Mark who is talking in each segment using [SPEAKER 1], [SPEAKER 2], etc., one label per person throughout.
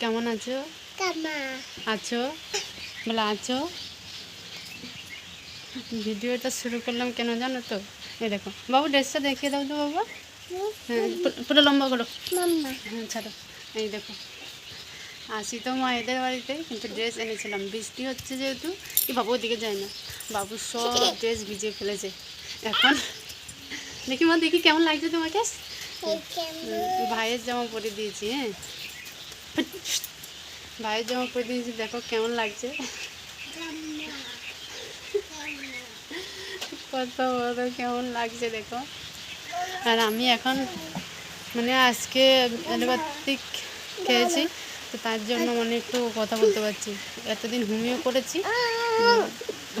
[SPEAKER 1] কেমন আছো? আছো? বলে আছো? ভিডিওটা শুরু করলাম কেন জানো তো? এই দেখো বাবু ড্রেসটা দেখিয়ে দাও তো বাবা। হ্যাঁ পুরো লম্বা করো। হ্যাঁ ছাড়ো। এই দেখো আসি তো মায়েদের বাড়িতে কিন্তু ড্রেস এনেছিলাম। বৃষ্টি হচ্ছে যেহেতু কি বাবু ওদিকে যায় না। বাবু সব ড্রেস ভিজিয়ে ফেলেছে। এখন দেখি মা দেখি কেমন লাগছে তোমাকে? ভাইয়ের জামা পরে দিয়েছি হ্যাঁ। ভাইয়ের জামা পরে দিয়েছি, দেখো কেমন লাগছে। কত বড়, কেমন লাগছে, দেখো। আর আমি এখন মানে আজকে অ্যালোপ্যাথিক খেয়েছি, তো তার জন্য মানে একটু কথা বলতে পারছি। এতদিন হোমিও করেছি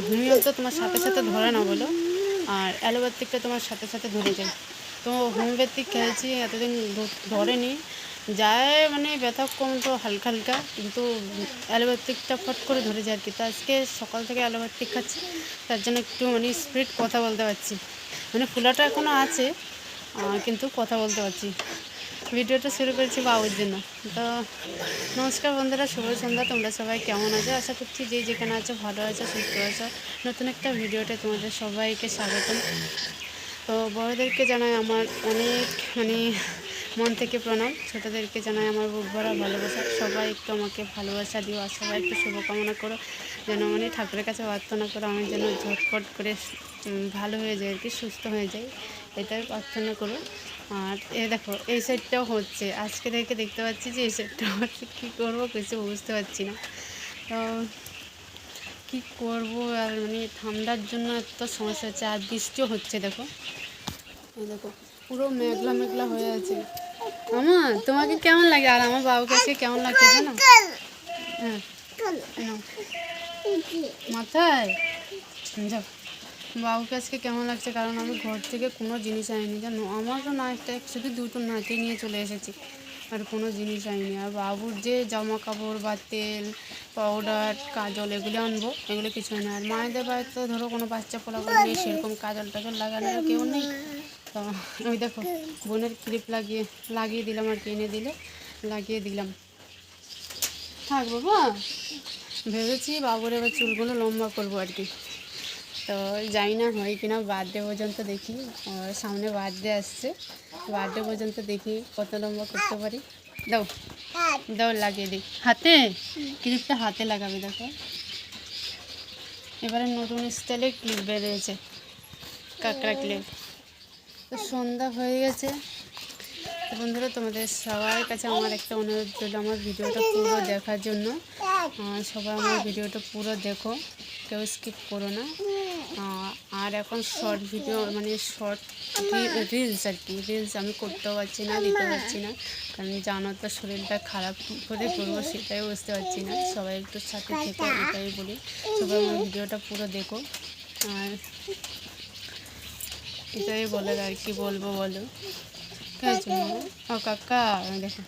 [SPEAKER 1] হোমিও তো তোমার সাথে সাথে ধরে না বলো, আর অ্যালোপ্যাথিকটা তোমার সাথে সাথে ধরে যায়। তো হোমিওপ্যাথিক খেয়েছি, এতদিন ধরেনি যায় মানে ব্যথা কম তো হালকা হালকা, কিন্তু অ্যালোপ্যাথিকটা ফট করে ধরে যায় আর কি। তো আজকে সকাল থেকে অ্যালোপ্যাথিক খাচ্ছি, তার জন্য একটু মানে স্পিড কথা বলতে পারছি। মানে ফুলাটা এখনও আছে কিন্তু কথা বলতে পারছি। ভিডিওটা শুরু করেছি বাবুর জন্য। তো নমস্কার বন্ধুরা, শুভ সন্ধ্যা, তোমরা সবাই কেমন আছো? আশা করছি যে যেখানে আছো ভালো আছো, সুস্থ আছো। নতুন একটা ভিডিওটা তোমাদের সবাইকে স্বাগতম। তো বড়দেরকে জানাই আমার অনেক মানে মন থেকে প্রণাম। ছোটোদেরকে জানাই আমার বুক ভরা ভালোবাসা। সবাই একটু আমাকে ভালোবাসা দিও, আর সবাই একটু শুভকামনা করো। যেন মানে ঠাকুরের কাছে প্রার্থনা করো, আমি যেন ঝটপট করে ভালো হয়ে যায় আর কি, সুস্থ হয়ে যায় এটাই প্রার্থনা করো। আর এ দেখো, এই সাইডটাও হচ্ছে। আজকে থেকে দেখতে পাচ্ছি যে এই সাইডটা হচ্ছে। কী করব কিছু বুঝতে পারছি না। তো কি করব আর মানে ঠান্ডার জন্য এত সমস্যা হচ্ছে, আর বৃষ্টিও হচ্ছে, দেখো। দেখো। পুরো মেঘলা মেঘলা হয়ে আছে। মামা, তোমাকে কেমন লাগে? আর আমার বাবুকে আজকে কেমন লাগছে জানো? হ্যাঁ মাথায়? যাও বাবু আজকে কেমন লাগছে? কারণ আমি ঘর থেকে কোনো জিনিস আনিনি, জানো? আমারও না একটা, শুধু দুটো নাতি নিয়ে চলে এসেছি, আর কোনো জিনিস আনিনি। আর বাবুর যে জামা কাপড় বা তেল পাউডার কাজল, এগুলো আনব, এগুলো কিছু হয় না। আর মায়েদের বাড়িতে ধরো কোনো বাচ্চা পোলাপান নেই, সেরকম কাজল টাজল লাগানোর কেউ নেই। তো ওই দেখো, বোনের ক্লিপ লাগিয়ে লাগিয়ে দিলাম আর কি, এনে দিলে, লাগিয়ে দিলাম। থাক বাবা, ভেবেছি বাবুর এবার চুলগুলো লম্বা করব আর কি। তো জানি না হয় কিনা বার্থডে পর্যন্ত দেখি সামনে বার্থডে আসছে। বার্থডে পর্যন্ত দেখি কত লম্বা করতে পারি। দাও দাও লাগিয়ে দিই। হাতে? ক্লিপটা হাতে লাগাবে, দেখো। এবারে নতুন স্টাইলে ক্লিপ বেরিয়েছে, কাঁকড়া ক্লিপ। তো সন্ধ্যা হয়ে গেছে। বন্ধুরা, তোমাদের সবার কাছে আমার একটা অনুরোধ রইল আমার ভিডিওটা পুরো দেখার জন্য। সবাই আমার ভিডিওটা পুরো দেখো, কেউ স্কিপ করো না। আর এখন শর্ট ভিডিও মানে শর্ট রিলস আর কি। রিলস আমি করতেও পারছি না দিতে পারছি না। কারণ জানো তো শরীরটা খারাপ করে করব সেটাই বুঝতে পারছি না। সবাই একটু সাথে থেকে, এটাই বলি। সবাই আমার ভিডিওটা পুরো দেখো। আর এটাই বলে আর কি বলব বলো? ও কাকা দেখো।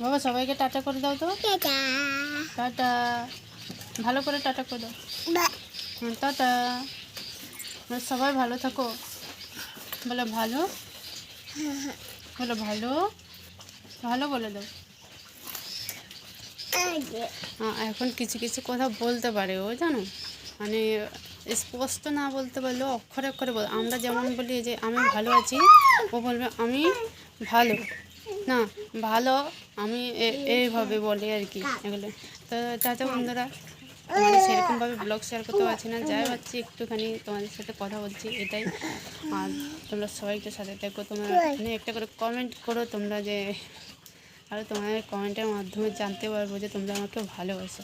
[SPEAKER 1] বাবা সবাইকে টাটা করে দাও তো। টাটা। ভালো করে টাটা করে দাও। টাটা। সবাই ভালো থাকো। বলে ভালো? বলো ভালো? ভালো বলে দাও। আহ, এখন কিছু কিছু কথা বলতে পারে ও জানো? মানে স্পষ্ট না বলতে পারলেও অক্ষরে অক্ষরে বল, আমরা যেমন বলি যে, আমি ভালো আছি, ও বলবে, আমি ভালো। না, ভালো আমি এইভাবে বলি আর কি, এগুলো। তো চাচা, বন্ধুরা সেরকমভাবে ব্লগ শেয়ার করতে পারছি না। যাই পাচ্ছি একটুখানি তোমাদের সাথে কথা বলছি, এটাই। আর তোমরা সবাইকে সাথে থাকো, তোমরা মানে একটা করে কমেন্ট করো তোমরা যে, আর তোমাদের কমেন্টের মাধ্যমে জানতে পারব যে তোমরা আমাকে ভালোবাসো।